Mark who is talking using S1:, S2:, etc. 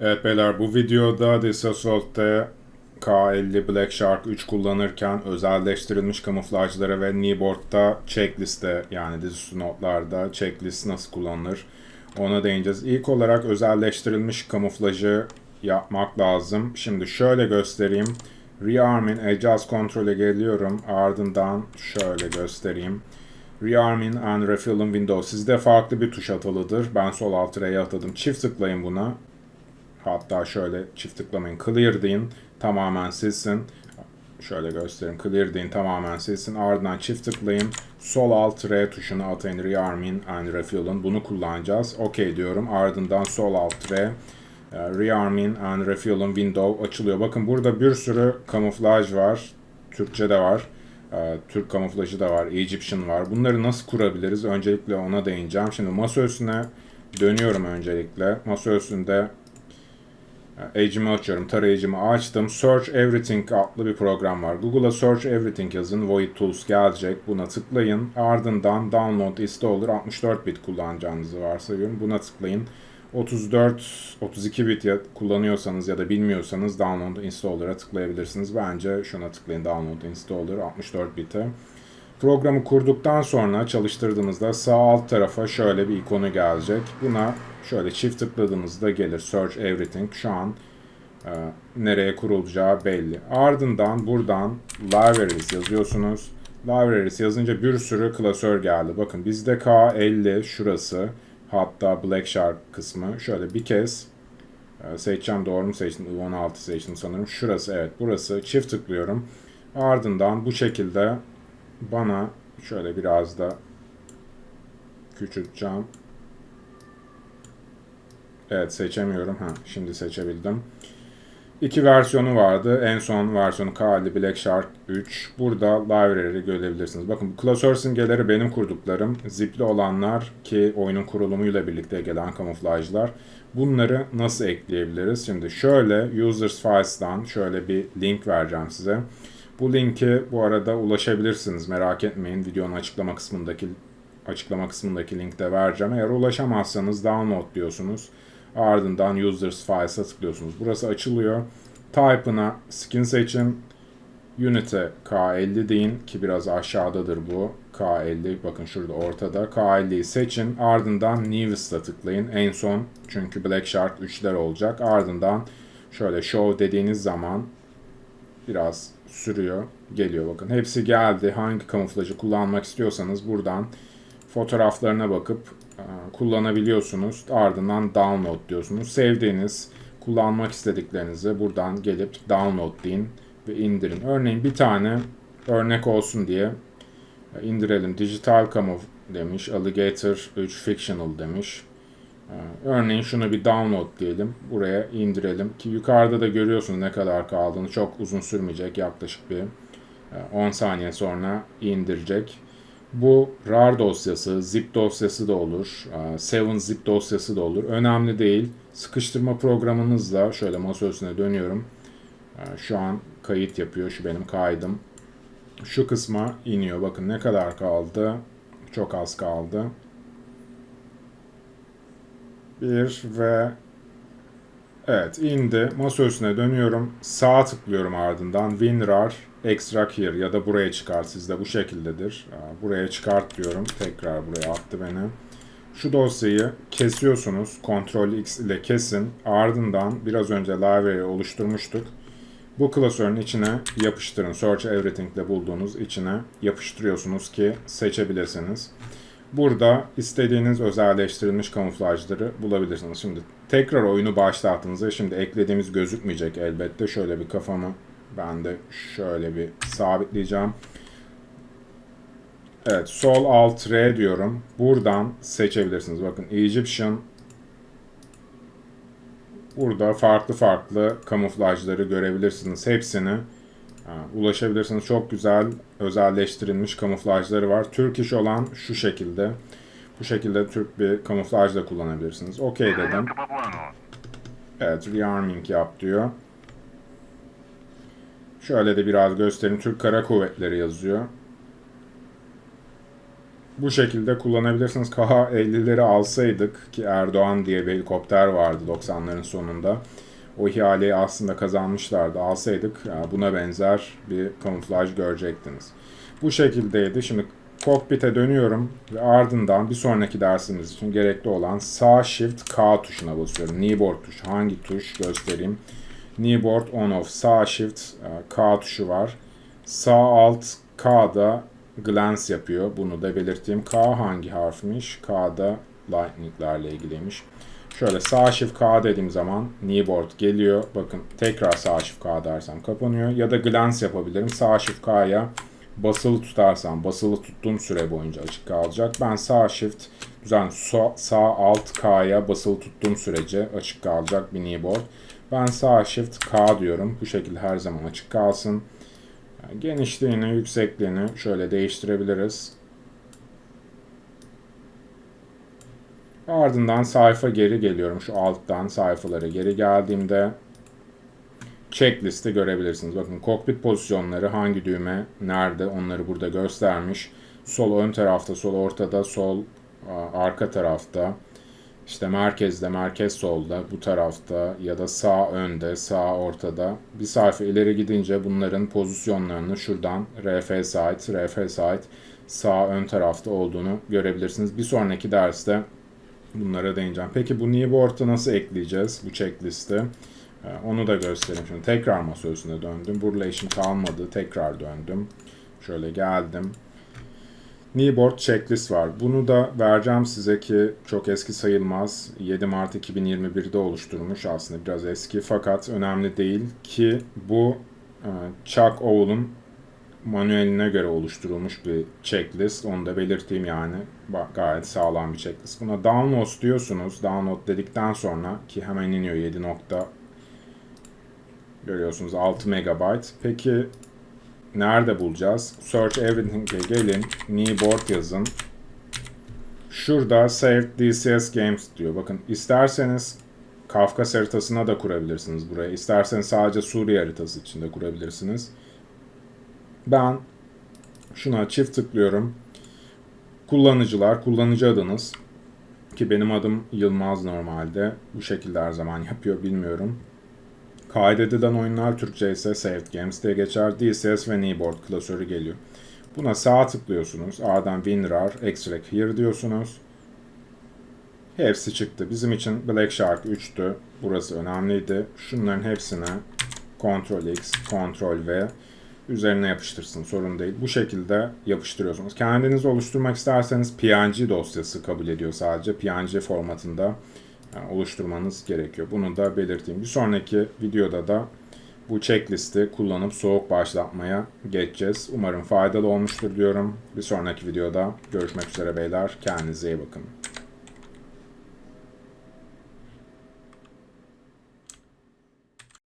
S1: Evet beyler bu videoda This Assault'te K50 Black Shark 3 kullanırken özelleştirilmiş kamuflajlara ve kneeboard'da checklist'te yani dizüstü notlarda checklist nasıl kullanılır ona değineceğiz. İlk olarak özelleştirilmiş kamuflajı yapmak lazım. Şimdi şöyle göstereyim. Rearming Adjust Control'e geliyorum. Ardından şöyle göstereyim. Rearming and Refilling Window. Sizde farklı bir tuş atılıdır. Ben sol alt R'ye atadım. Çift tıklayın buna. Hatta şöyle çift tıklamayın. Clear deyin. Tamamen silsin. Şöyle göstereyim. Clear deyin. Tamamen silsin. Ardından çift tıklayın. Sol alt R tuşuna atayın. Rearming and Refilling. Bunu kullanacağız. OK diyorum. Ardından sol alt R. e, Rearming and Refilling Window açılıyor. Bakın burada bir sürü kamuflaj var. Türkçe de var. E, Türk kamuflajı da var. Egyptian var. Bunları nasıl kurabiliriz? Öncelikle ona değineceğim. Şimdi masa üstüne dönüyorum öncelikle. Masa üstünde Age'imi açıyorum, tarayıcımı açtım. Search Everything adlı bir program var. Google'a Search Everything yazın. Void Tools gelecek. Buna tıklayın. Ardından Download Installer 64 bit kullanacağınızı varsayıyorum. Buna tıklayın. 34, 32 bit ya kullanıyorsanız ya da bilmiyorsanız Download Installer'a tıklayabilirsiniz. Bence şuna tıklayın Download Installer 64 bit'e. Programı kurduktan sonra çalıştırdığınızda sağ alt tarafa şöyle bir ikonu gelecek. Buna şöyle çift tıkladığınızda gelir Search Everything. Şu an e, nereye kurulacağı belli. Ardından buradan Libraries yazıyorsunuz. Libraries yazınca bir sürü klasör geldi. Bakın bizde K50 şurası. Hatta Black Shark kısmı. Şöyle bir kez e, seçeceğim. Doğru mu seçtim? I16 seçtim sanırım. Şurası evet burası. Çift tıklıyorum. Ardından bu şekilde bana şöyle biraz da küçülteceğim. Evet seçemiyorum. Ha, şimdi seçebildim. İki versiyonu vardı. En son versiyonu Kali Black Shark 3. Burada library'i görebilirsiniz. Bakın bu klasör simgeleri benim kurduklarım. Zipli olanlar ki oyunun kurulumuyla birlikte gelen kamuflajlar. Bunları nasıl ekleyebiliriz? Şimdi şöyle Users Files'dan şöyle bir link vereceğim size. Bu linki bu arada ulaşabilirsiniz. Merak etmeyin. Videonun açıklama kısmındaki açıklama kısmındaki linkte vereceğim. Eğer ulaşamazsanız download diyorsunuz. Ardından Users Files'a tıklıyorsunuz. Burası açılıyor. Type'ına skin seçin. Unit'e K50 deyin ki biraz aşağıdadır bu. K50 bakın şurada ortada. K50'yi seçin. Ardından Newest'a tıklayın. En son çünkü Black Shark 3'ler olacak. Ardından şöyle show dediğiniz zaman biraz sürüyor. Geliyor bakın. Hepsi geldi. Hangi kamuflajı kullanmak istiyorsanız buradan fotoğraflarına bakıp e, kullanabiliyorsunuz. Ardından download diyorsunuz. Sevdiğiniz, kullanmak istediklerinizi buradan gelip download deyin ve indirin. Örneğin bir tane örnek olsun diye e, indirelim. Digital Camouf demiş. Alligator 3 Fictional demiş. E, Örneğin şunu bir download diyelim. Buraya indirelim. Ki yukarıda da görüyorsunuz ne kadar kaldığını. Çok uzun sürmeyecek. Yaklaşık bir 10 saniye sonra indirecek. Bu RAR dosyası, zip dosyası da olur, 7 zip dosyası da olur. Önemli değil. Sıkıştırma programınızla şöyle masa üstüne dönüyorum. Şu an kayıt yapıyor. Şu benim kaydım. Şu kısma iniyor. Bakın ne kadar kaldı. Çok az kaldı. Bir ve Evet indi. Masa üstüne dönüyorum. Sağa tıklıyorum ardından. WinRAR Extract Here ya da buraya çıkart sizde bu şekildedir. Buraya çıkart diyorum. Tekrar buraya attı beni. Şu dosyayı kesiyorsunuz. Ctrl X ile kesin. Ardından biraz önce library oluşturmuştuk. Bu klasörün içine yapıştırın. Search Everything ile bulduğunuz içine yapıştırıyorsunuz ki seçebilirsiniz. Burada istediğiniz özelleştirilmiş kamuflajları bulabilirsiniz. Şimdi tekrar oyunu başlattığınızda şimdi eklediğimiz gözükmeyecek elbette. Şöyle bir kafamı ben de şöyle bir sabitleyeceğim. Evet sol alt R diyorum. Buradan seçebilirsiniz. Bakın Egyptian burada farklı farklı kamuflajları görebilirsiniz. Hepsini ulaşabilirsiniz. Çok güzel özelleştirilmiş kamuflajları var. Türk iş olan şu şekilde. Bu şekilde Türk bir kamuflaj da kullanabilirsiniz. Okey dedim. Evet rearming yap diyor. Şöyle de biraz göstereyim. Türk Kara Kuvvetleri yazıyor. bu şekilde kullanabilirsiniz. KH-50'leri alsaydık ki Erdoğan diye bir helikopter vardı 90'ların sonunda. O ihaleyi aslında kazanmışlardı. Alsaydık buna benzer bir kamuflaj görecektiniz. Bu şekildeydi. Şimdi kokpite dönüyorum ve ardından bir sonraki dersimiz için gerekli olan sağ shift K tuşuna basıyorum. Kneeboard tuşu hangi tuş göstereyim. Kneeboard on off sağ shift e, K tuşu var. Sağ alt K'da glance yapıyor. Bunu da belirteyim. K hangi harfmiş? K'da lightning'lerle ilgiliymiş. Şöyle sağ shift K dediğim zaman kneeboard geliyor. Bakın tekrar sağ shift K dersem kapanıyor. Ya da glance yapabilirim. Sağ shift K'ya basılı tutarsam basılı tuttuğum süre boyunca açık kalacak. Ben sağ shift düzen sağ alt K'ya basılı tuttuğum sürece açık kalacak bir kneeboard. Ben sağ shift K diyorum. Bu şekilde her zaman açık kalsın. Genişliğini, yüksekliğini şöyle değiştirebiliriz. Ardından sayfa geri geliyorum. Şu alttan sayfalara geri geldiğimde checklist'i görebilirsiniz. Bakın kokpit pozisyonları hangi düğme nerede onları burada göstermiş. Sol ön tarafta, sol ortada, sol arka tarafta. İşte merkezde, merkez solda, bu tarafta ya da sağ önde, sağ ortada. Bir sayfa ileri gidince bunların pozisyonlarını şuradan RF site, RF site sağ ön tarafta olduğunu görebilirsiniz. Bir sonraki derste bunlara değineceğim. Peki bu kneeboard'u nasıl ekleyeceğiz bu checklist'i? Ee, onu da göstereyim. Şimdi tekrar masa üstüne döndüm. Burada işim kalmadı. Tekrar döndüm. Şöyle geldim. Kneeboard checklist var. Bunu da vereceğim size ki çok eski sayılmaz. 7 Mart 2021'de oluşturmuş aslında biraz eski fakat önemli değil ki bu e, Chuck Owen'un manueline göre oluşturulmuş bir checklist. Onu da belirteyim yani. Gayet sağlam bir checklist. Buna download diyorsunuz. Download dedikten sonra ki hemen iniyor 7 nokta görüyorsunuz 6 megabayt. Peki nerede bulacağız? Search Everything'e gelin. Kneeboard yazın. Şurada Saved DCS Games diyor. Bakın isterseniz Kafka haritasına da kurabilirsiniz buraya. İsterseniz sadece Suriye haritası içinde kurabilirsiniz. Ben şuna çift tıklıyorum. Kullanıcılar, kullanıcı adınız ki benim adım Yılmaz normalde. Bu şekilde her zaman yapıyor bilmiyorum. Kaydedilen oyunlar Türkçe ise Saved Games diye geçer. DCS ve Kneeboard klasörü geliyor. Buna sağ tıklıyorsunuz. A'dan WinRAR, Extract Here diyorsunuz. Hepsi çıktı. Bizim için Black Shark 3'tü. Burası önemliydi. Şunların hepsine Ctrl X, Ctrl V üzerine yapıştırsın. Sorun değil. Bu şekilde yapıştırıyorsunuz. Kendiniz oluşturmak isterseniz PNG dosyası kabul ediyor sadece. PNG formatında oluşturmanız gerekiyor. Bunu da belirteyim. Bir sonraki videoda da bu checklisti kullanıp soğuk başlatmaya geçeceğiz. Umarım faydalı olmuştur diyorum. Bir sonraki videoda görüşmek üzere beyler. Kendinize iyi bakın.